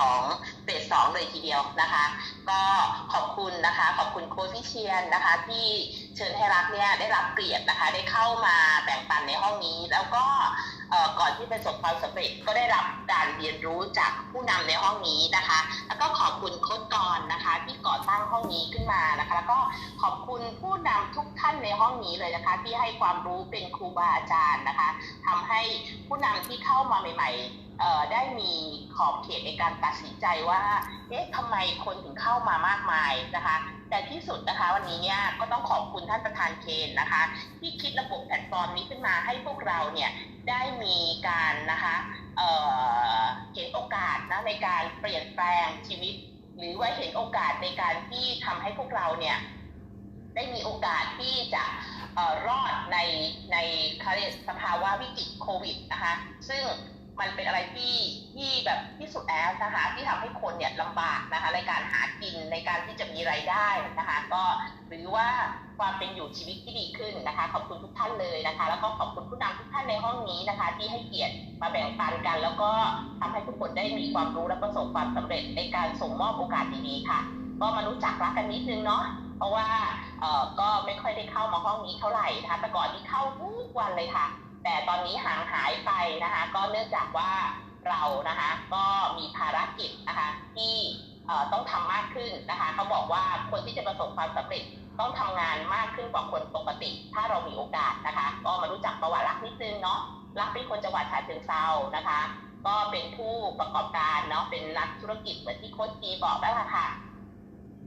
ของเฟสสองเลยทีเดียวนะคะ ก็ขอบคุณนะคะ ขอบคุณโค้ชวิเชียนนะคะ ที่เชิญให้รักเนี่ยได้รับเกียรตินะคะ ได้เข้ามาแบ่งปันในห้องนี้ แล้วก็ก่อนที่ประสบความสำเร็จก็ได้รับการเรียนรู้จากผู้นำในห้องนี้นะคะ แล้วก็ขอบคุณโค้ชกรนะคะ ที่ก่อตั้งห้องนี้ขึ้นมานะคะ แล้วก็ขอบคุณผู้นำทุกท่านในห้องนี้เลยนะคะ ที่ให้ความรู้เป็นครูบาอาจารย์นะคะทำให้ผู้นำที่เข้ามาใหม่ ๆ ได้มีขอบเขตในการตัดสินใจว่าเอ๊ะทำไมคนถึงเข้ามามากมายนะคะ แต่ที่สุดนะคะวันนี้เนี่ยก็ต้องขอบคุณท่านประธานเคนนะคะ ที่คิดระบบแพลตฟอร์มนี้ขึ้นมาให้พวกเราเนี่ยได้มีการนะคะเเห็นโอกาสนะในการเปลี่ยนแปลงชีวิต หรือว่าเห็นโอกาสในการที่ทำให้พวกเราเนี่ยได้มีโอกาสที่จะออรอดในในเขาเรียกสภาวะวิกฤตโควิดนะคะซึ่ง มันเป็นอะไรที่ที่แบบที่สุดแล้วนะคะที่ทำให้คนเนี่ยลำบากนะคะในการหากินในการที่จะมีรายได้นะคะ ก็หรือว่าความเป็นอยู่ชีวิตที่ดีขึ้นนะคะ ขอบคุณทุกท่านเลยนะคะ แล้วก็ขอบคุณผู้นำทุกท่านในห้องนี้นะคะ ที่ให้เกียรติมาแบ่งปันกัน แล้วก็ทำให้ทุกคนได้มีความรู้และประสบความสำเร็จในการส่งมอบโอกาสดีๆค่ะ ก็มารู้จักรักกันนิดนึงเนาะเพราะว่าเออก็ไม่ค่อยได้เข้ามาห้องนี้เท่าไหร่นะคะแต่ก่อนที่เข้าทุกวันเลยค่ะ แต่ตอนนี้ห่างหายไปนะคะ ก็เนื่องจากว่าเรานะคะก็มีภารกิจนะคะที่ต้องทำมากขึ้นนะคะเขาบอกว่าคนที่จะประสบความสำเร็จต้องทำงานมากขึ้นกว่าคนปกติ ถ้าเรามีโอกาสนะคะ ก็มารู้จักประวัติรักนิดนึงเนาะรักเป็นคนจังหวัดฉะเชิงเทรานะคะ ก็เป็นผู้ประกอบการเนาะเป็นนักธุรกิจเหมือนที่โค้ชจีบอกได้ละค่ะ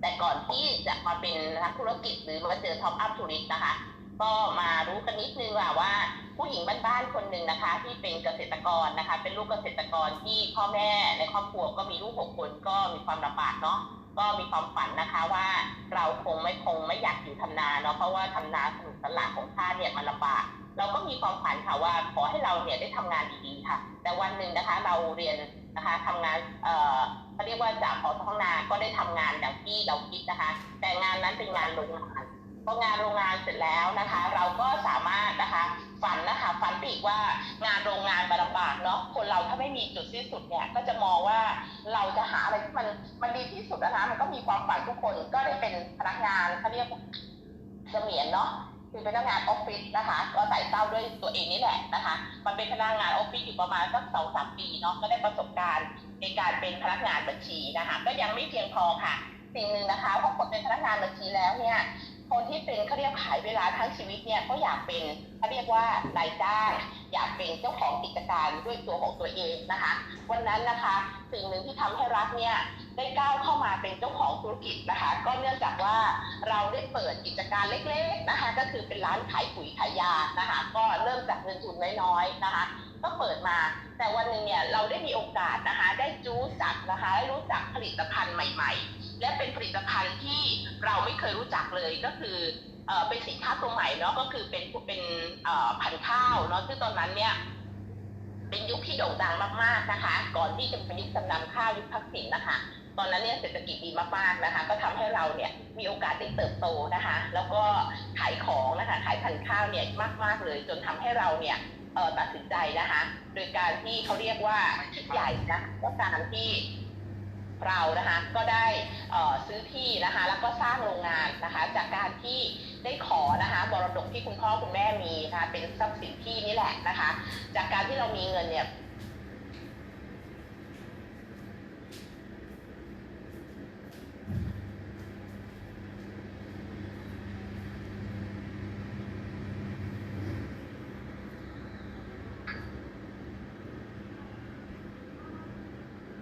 แต่ก่อนที่จะมาเป็นนักธุรกิจหรือมาเจอท็อปอัพทูริสนะคะ ก็มารู้กันนิดนึงว่าว่า ผู้หญิงบ้านๆคนหนึ่งนะคะ ที่เป็นเกษตรกรนะคะ เป็นลูกเกษตรกรที่พ่อแม่ในครอบครัวก็มีลูกหกคนก็มีความลำบากเนาะก็มีความฝันนะคะว่าเราคงไม่คงไม่อยากอยู่ทำนาเนาะเพราะว่าทำนาสนุกสนานของชาติเนี่ยมันลำบากเราก็มีความฝันค่ะว่าขอให้เราเนี่ยได้ทำงานดีๆค่ะ แต่วันหนึ่งนะคะเราเรียนนะคะทำงานเอ่อเขาเรียกว่าจากขอท้องนาก็ได้ทำงานอย่างที่เราคิดนะคะ แต่งานนั้นเป็นงานโรงงาน พองานโรงงานเสร็จแล้วนะคะ เราก็สามารถนะคะฝันนะคะฝันปีกว่างานโรงงานมันลำบากเนาะคนเราถ้าไม่มีจุดสิ้นสุดเนี่ยก็จะมองว่าเราจะหาอะไรที่มันมันดีที่สุดนะคะ มันก็มีความฝันทุกคนก็ได้เป็นพนักงานเขาเรียกเสมียนเนาะคือเป็นพนักงานออฟฟิศนะคะ ก็ไต่เต้าด้วยตัวเองนี่แหละนะคะ มันเป็นพนักงานออฟฟิศอยู่ประมาณสักสองสามปีเนาะก็ได้ประสบการณ์ในการเป็นพนักงานบัญชีนะคะ ก็ยังไม่เพียงพอค่ะ สิ่งหนึ่งนะคะพอคนเป็นพนักงานบัญชีแล้วเนี่ย คนที่เป็นเขาเรียกขายเวลาทั้งชีวิตเนี่ยก็อยากเป็นเขาเรียกว่านายจ้างอยากเป็นเจ้าของกิจการด้วยตัวของตัวเองนะคะ วันนั้นนะคะสิ่งหนึ่งที่ทำให้รักเนี่ยได้ก้าวเข้ามาเป็นเจ้าของธุรกิจนะคะ ก็เนื่องจากว่าเราได้เปิดกิจการเล็ก ๆนะคะ ก็คือเป็นร้านขายปุ๋ยขายยานะคะ ก็เริ่มจากเงินทุนน้อยๆนะคะ ก็เปิดมา แต่วันหนึ่งเนี่ยเราได้มีโอกาสนะคะ ได้รู้จักนะคะได้รู้จักผลิตภัณฑ์ใหม่ ๆ และเป็นผลิตภัณฑ์ที่เรา เคยรู้จักเลยก็คือเออเป็นสินค้าตัวใหม่เนาะก็คือเป็นเป็นเอ่อพันข้าวเนาะซึ่งตอนนั้นเนี่ยเป็นยุคที่โด่งดังมากๆนะคะ ก่อนที่จะเป็นยุคจำนำข้าวยุคทักษิณนะคะ ตอนนั้นเนี่ยเศรษฐกิจดีมากๆนะคะ ก็ทำให้เราเนี่ยมีโอกาสได้เติบโตนะคะ แล้วก็ขายของนะคะขายพันข้าวเนี่ยมากๆเลย จนทำให้เราเนี่ยตัดสินใจนะคะ โดยการที่เขาเรียกว่าคิดใหญ่นะก็การที่ เรานะคะก็ได้ซื้อที่นะคะแล้วก็สร้างโรงงานนะคะจากการที่ได้ขอนะคะมรดกที่คุณพ่อคุณแม่มีนะคะเป็นทรัพย์สินที่นี่แหละนะคะจากการที่เรามีเงินเนี่ย